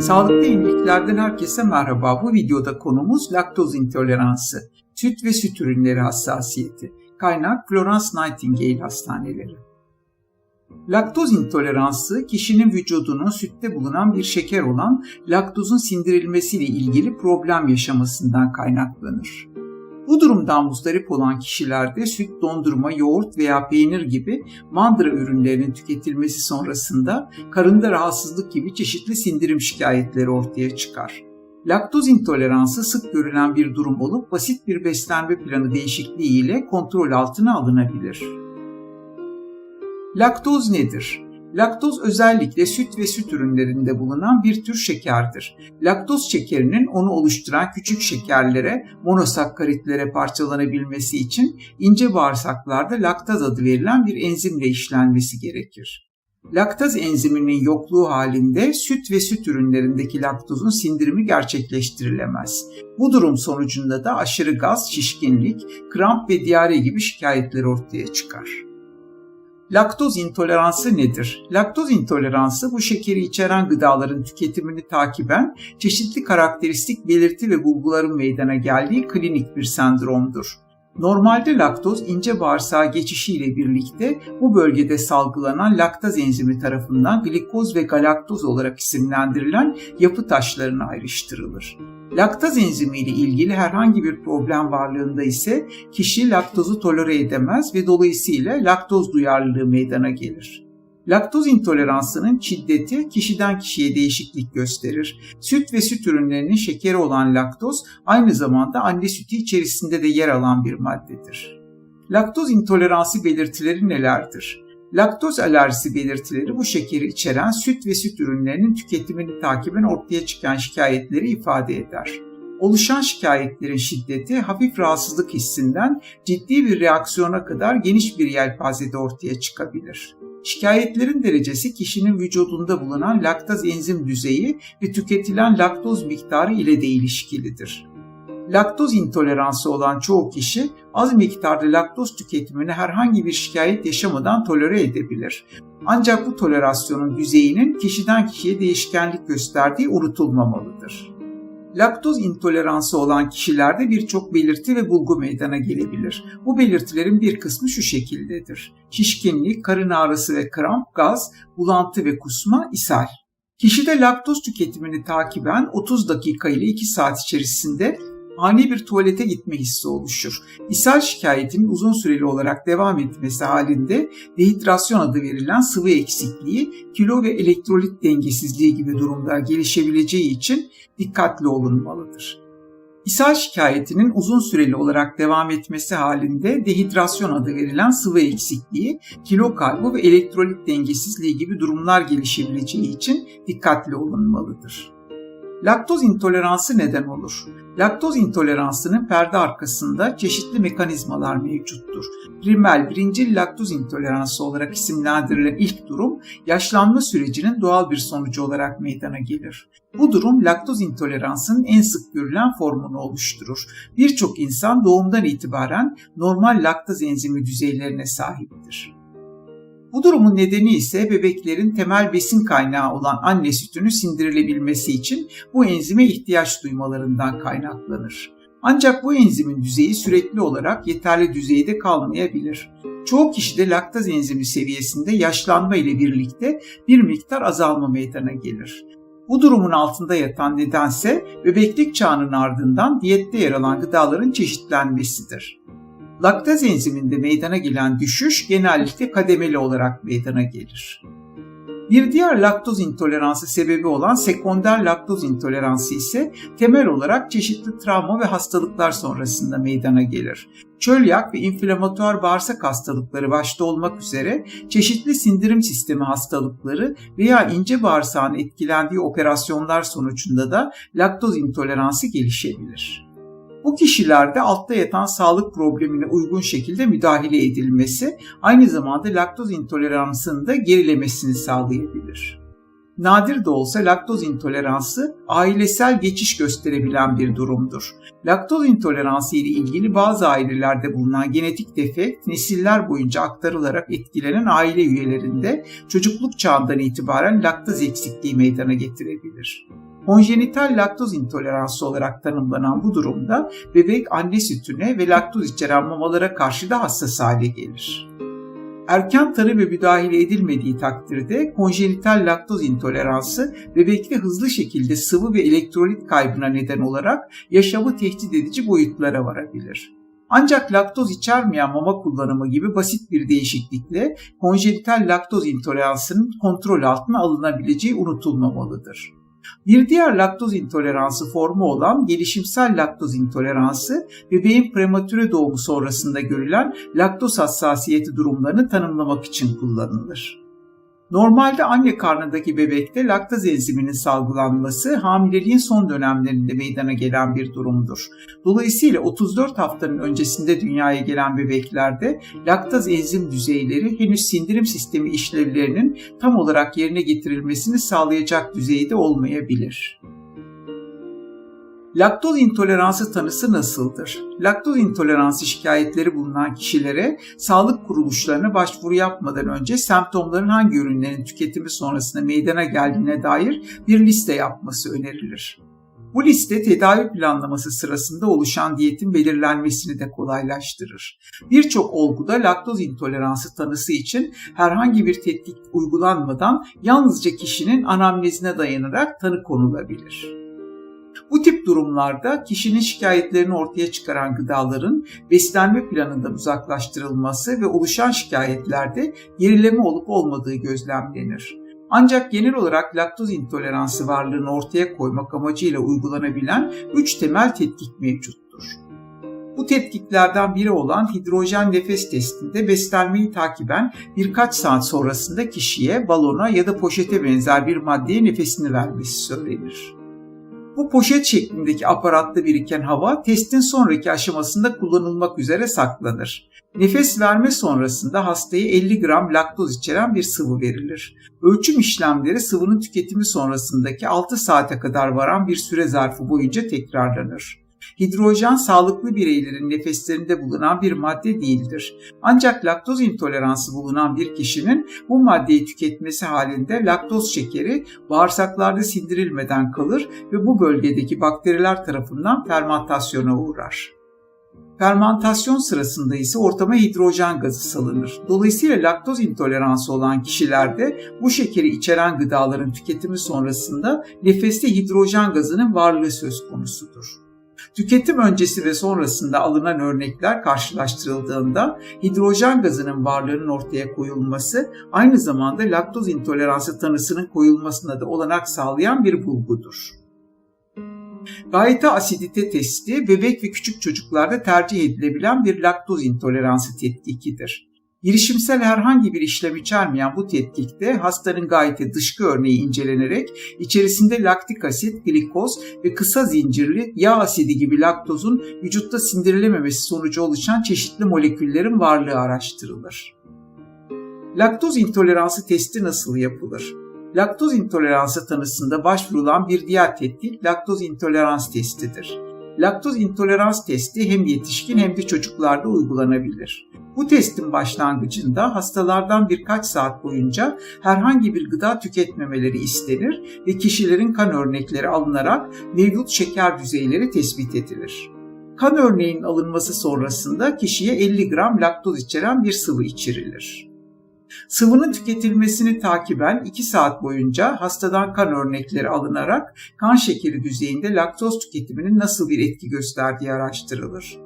Sağlıklı yeniliklerden herkese merhaba. Bu videoda konumuz laktoz intoleransı, süt ve süt ürünleri hassasiyeti. Kaynak Florence Nightingale Hastaneleri. Laktoz intoleransı kişinin vücudunun sütte bulunan bir şeker olan laktozun sindirilmesiyle ilgili problem yaşamasından kaynaklanır. Bu durumdan muzdarip olan kişilerde süt, dondurma, yoğurt veya peynir gibi mandıra ürünlerinin tüketilmesi sonrasında karında rahatsızlık gibi çeşitli sindirim şikayetleri ortaya çıkar. Laktoz intoleransı sık görülen bir durum olup basit bir beslenme planı değişikliği ile kontrol altına alınabilir. Laktoz nedir? Laktoz özellikle süt ve süt ürünlerinde bulunan bir tür şekerdir. Laktoz şekerinin onu oluşturan küçük şekerlere, monosakkaritlere parçalanabilmesi için ince bağırsaklarda laktaz adı verilen bir enzimle işlenmesi gerekir. Laktaz enziminin yokluğu halinde süt ve süt ürünlerindeki laktozun sindirimi gerçekleştirilemez. Bu durum sonucunda da aşırı gaz, şişkinlik, kramp ve diyare gibi şikayetler ortaya çıkar. Laktoz intoleransı nedir? Laktoz intoleransı bu şekeri içeren gıdaların tüketimini takiben çeşitli karakteristik belirti ve bulguların meydana geldiği klinik bir sendromdur. Normalde laktoz ince bağırsağa geçişiyle birlikte bu bölgede salgılanan laktaz enzimi tarafından glikoz ve galaktoz olarak isimlendirilen yapı taşlarına ayrıştırılır. Laktaz enzimi ile ilgili herhangi bir problem varlığında ise kişi laktozu tolere edemez ve dolayısıyla laktoz duyarlılığı meydana gelir. Laktoz intoleransının şiddeti kişiden kişiye değişiklik gösterir. Süt ve süt ürünlerinin şekeri olan laktoz aynı zamanda anne sütü içerisinde de yer alan bir maddedir. Laktoz intoleransı belirtileri nelerdir? Laktoz alerjisi belirtileri bu şekeri içeren süt ve süt ürünlerinin tüketimini takiben ortaya çıkan şikayetleri ifade eder. Oluşan şikayetlerin şiddeti hafif rahatsızlık hissinden ciddi bir reaksiyona kadar geniş bir yelpazede ortaya çıkabilir. Şikayetlerin derecesi kişinin vücudunda bulunan laktaz enzim düzeyi ve tüketilen laktoz miktarı ile de ilişkilidir. Laktoz intoleransı olan çoğu kişi az miktarda laktoz tüketimini herhangi bir şikayet yaşamadan tolere edebilir. Ancak bu tolerasyonun düzeyinin kişiden kişiye değişkenlik gösterdiği unutulmamalıdır. Laktoz intoleransı olan kişilerde birçok belirti ve bulgu meydana gelebilir. Bu belirtilerin bir kısmı şu şekildedir. Şişkinlik, karın ağrısı ve kramp, gaz, bulantı ve kusma, ishal. Kişide laktoz tüketimini takiben 30 dakika ile 2 saat içerisinde ani bir tuvalete gitme hissi oluşur. İshal şikayetinin uzun süreli olarak devam etmesi halinde dehidrasyon adı verilen sıvı eksikliği, kilo ve elektrolit dengesizliği gibi durumlar gelişebileceği için dikkatli olunmalıdır. İshal şikayetinin uzun süreli olarak devam etmesi halinde dehidrasyon adı verilen sıvı eksikliği, kilo kaybı ve elektrolit dengesizliği gibi durumlar gelişebileceği için dikkatli olunmalıdır. Laktoz intoleransı neden olur? Laktoz intoleransının perde arkasında çeşitli mekanizmalar mevcuttur. Primel birincil laktoz intoleransı olarak isimlendirilen ilk durum yaşlanma sürecinin doğal bir sonucu olarak meydana gelir. Bu durum laktoz intoleransının en sık görülen formunu oluşturur. Birçok insan doğumdan itibaren normal laktaz enzimi düzeylerine sahiptir. Bu durumun nedeni ise bebeklerin temel besin kaynağı olan anne sütünü sindirilebilmesi için bu enzime ihtiyaç duymalarından kaynaklanır. Ancak bu enzimin düzeyi sürekli olarak yeterli düzeyde kalmayabilir. Çoğu kişide laktaz enzimi seviyesinde yaşlanma ile birlikte bir miktar azalma meydana gelir. Bu durumun altında yatan nedense bebeklik çağının ardından diyette yer alan gıdaların çeşitlenmesidir. Laktaz enziminde meydana gelen düşüş genellikle kademeli olarak meydana gelir. Bir diğer laktoz intoleransı sebebi olan sekonder laktoz intoleransı ise temel olarak çeşitli travma ve hastalıklar sonrasında meydana gelir. Çölyak ve inflamatuar bağırsak hastalıkları başta olmak üzere çeşitli sindirim sistemi hastalıkları veya ince bağırsağın etkilendiği operasyonlar sonucunda da laktoz intoleransı gelişebilir. Bu kişilerde altta yatan sağlık problemine uygun şekilde müdahale edilmesi aynı zamanda laktoz intoleransını da gerilemesini sağlayabilir. Nadir de olsa laktoz intoleransı ailesel geçiş gösterebilen bir durumdur. Laktoz intoleransı ile ilgili bazı ailelerde bulunan genetik defekt nesiller boyunca aktarılarak etkilenen aile üyelerinde çocukluk çağından itibaren laktaz eksikliği meydana getirebilir. Konjenital laktoz intoleransı olarak tanımlanan bu durumda bebek anne sütüne ve laktoz içeren mamalara karşı da hassas hale gelir. Erken tanı ve müdahale edilmediği takdirde konjenital laktoz intoleransı bebekte hızlı şekilde sıvı ve elektrolit kaybına neden olarak yaşamı tehdit edici boyutlara varabilir. Ancak laktoz içermeyen mama kullanımı gibi basit bir değişiklikle konjenital laktoz intoleransının kontrol altına alınabileceği unutulmamalıdır. Bir diğer laktoz intoleransı formu olan gelişimsel laktoz intoleransı bebeğin prematüre doğumu sonrasında görülen laktoz hassasiyeti durumlarını tanımlamak için kullanılır. Normalde anne karnındaki bebekte laktaz enziminin salgılanması hamileliğin son dönemlerinde meydana gelen bir durumdur. Dolayısıyla 34 haftanın öncesinde dünyaya gelen bebeklerde laktaz enzim düzeyleri henüz sindirim sistemi işlevlerinin tam olarak yerine getirilmesini sağlayacak düzeyde olmayabilir. Laktoz intoleransı tanısı nasıldır? Laktoz intoleransı şikayetleri bulunan kişilere sağlık kuruluşlarına başvuru yapmadan önce semptomların hangi ürünlerin tüketimi sonrasında meydana geldiğine dair bir liste yapması önerilir. Bu liste tedavi planlaması sırasında oluşan diyetin belirlenmesini de kolaylaştırır. Birçok olguda laktoz intoleransı tanısı için herhangi bir tetkik uygulanmadan yalnızca kişinin anamnezine dayanarak tanı konulabilir. Bu tip durumlarda kişinin şikayetlerini ortaya çıkaran gıdaların beslenme planından uzaklaştırılması ve oluşan şikayetlerde gerileme olup olmadığı gözlemlenir. Ancak genel olarak laktoz intoleransı varlığını ortaya koymak amacıyla uygulanabilen 3 temel tetkik mevcuttur. Bu tetkiklerden biri olan hidrojen nefes testinde beslenmeyi takiben birkaç saat sonrasında kişiye balona ya da poşete benzer bir maddeye nefesini vermesi söylenir. Bu poşet şeklindeki aparatta biriken hava testin sonraki aşamasında kullanılmak üzere saklanır. Nefes verme sonrasında hastaya 50 gram laktoz içeren bir sıvı verilir. Ölçüm işlemleri sıvının tüketimi sonrasındaki 6 saate kadar varan bir süre zarfı boyunca tekrarlanır. Hidrojen sağlıklı bireylerin nefeslerinde bulunan bir madde değildir. Ancak laktoz intoleransı bulunan bir kişinin bu maddeyi tüketmesi halinde laktoz şekeri bağırsaklarda sindirilmeden kalır ve bu bölgedeki bakteriler tarafından fermentasyona uğrar. Fermantasyon sırasında ise ortama hidrojen gazı salınır. Dolayısıyla laktoz intoleransı olan kişilerde bu şekeri içeren gıdaların tüketimi sonrasında nefeste hidrojen gazının varlığı söz konusudur. Tüketim öncesi ve sonrasında alınan örnekler karşılaştırıldığında hidrojen gazının varlığının ortaya koyulması aynı zamanda laktoz intoleransı tanısının koyulmasına da olanak sağlayan bir bulgudur. Gayta asidite testi bebek ve küçük çocuklarda tercih edilebilen bir laktoz intoleransı tetkikidir. Girişimsel herhangi bir işlem içermeyen bu tetkikte hastanın gayeti dışkı örneği incelenerek içerisinde laktik asit, glikoz ve kısa zincirli yağ asidi gibi laktozun vücutta sindirilememesi sonucu oluşan çeşitli moleküllerin varlığı araştırılır. Laktoz intoleransı testi nasıl yapılır? Laktoz intoleransı tanısında başvurulan bir diğer tetkik laktoz intolerans testidir. Laktoz intolerans testi hem yetişkin hem de çocuklarda uygulanabilir. Bu testin başlangıcında hastalardan birkaç saat boyunca herhangi bir gıda tüketmemeleri istenir ve kişilerin kan örnekleri alınarak mevcut şeker düzeyleri tespit edilir. Kan örneğinin alınması sonrasında kişiye 50 gram laktoz içeren bir sıvı içirilir. Sıvının tüketilmesini takiben 2 saat boyunca hastadan kan örnekleri alınarak kan şekeri düzeyinde laktoz tüketiminin nasıl bir etki gösterdiği araştırılır.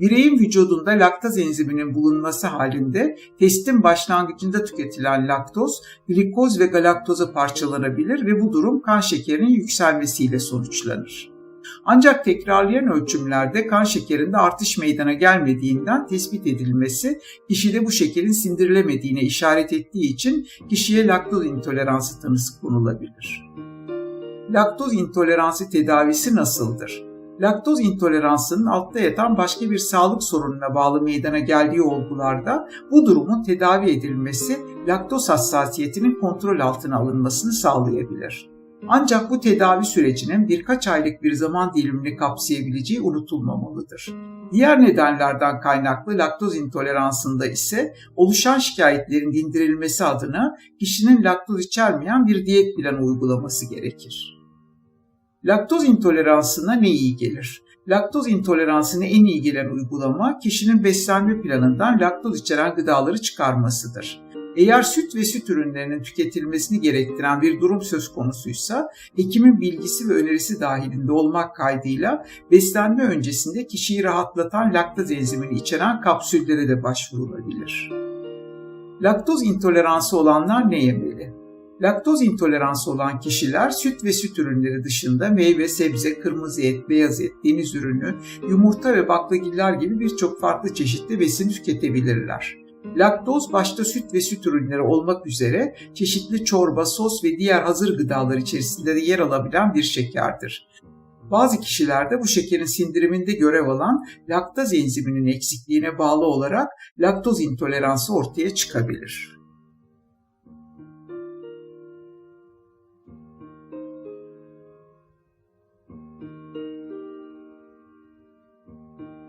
Bireyin vücudunda laktaz enziminin bulunması halinde testin başlangıcında tüketilen laktoz, glikoz ve galaktoza parçalanabilir ve bu durum kan şekerinin yükselmesiyle sonuçlanır. Ancak tekrarlayan ölçümlerde kan şekerinde artış meydana gelmediğinden tespit edilmesi kişide bu şekerin sindirilemediğine işaret ettiği için kişiye laktoz intoleransı tanısı konulabilir. Laktoz intoleransı tedavisi nasıldır? laktoz intoleransının altta yatan başka bir sağlık sorununa bağlı meydana geldiği olgularda bu durumun tedavi edilmesi laktoz hassasiyetinin kontrol altına alınmasını sağlayabilir. Ancak bu tedavi sürecinin birkaç aylık bir zaman dilimini kapsayabileceği unutulmamalıdır. Diğer nedenlerden kaynaklı laktoz intoleransında ise oluşan şikayetlerin dindirilmesi adına kişinin laktoz içermeyen bir diyet planı uygulaması gerekir. Laktoz intoleransına ne iyi gelir? Laktoz intoleransına en iyi gelen uygulama kişinin beslenme planından laktoz içeren gıdaları çıkarmasıdır. Eğer süt ve süt ürünlerinin tüketilmesini gerektiren bir durum söz konusuysa hekimin bilgisi ve önerisi dahilinde olmak kaydıyla beslenme öncesinde kişiyi rahatlatan laktoz enzimini içeren kapsüllere de başvurulabilir. Laktoz intoleransı olanlar ne yemeli? Laktoz intoleransı olan kişiler süt ve süt ürünleri dışında meyve, sebze, kırmızı et, beyaz et, deniz ürünü, yumurta ve baklagiller gibi birçok farklı çeşitli besin tüketebilirler. Laktoz başta süt ve süt ürünleri olmak üzere çeşitli çorba, sos ve diğer hazır gıdalar içerisinde de yer alabilen bir şekerdir. Bazı kişilerde bu şekerin sindiriminde görev alan laktaz enziminin eksikliğine bağlı olarak laktoz intoleransı ortaya çıkabilir.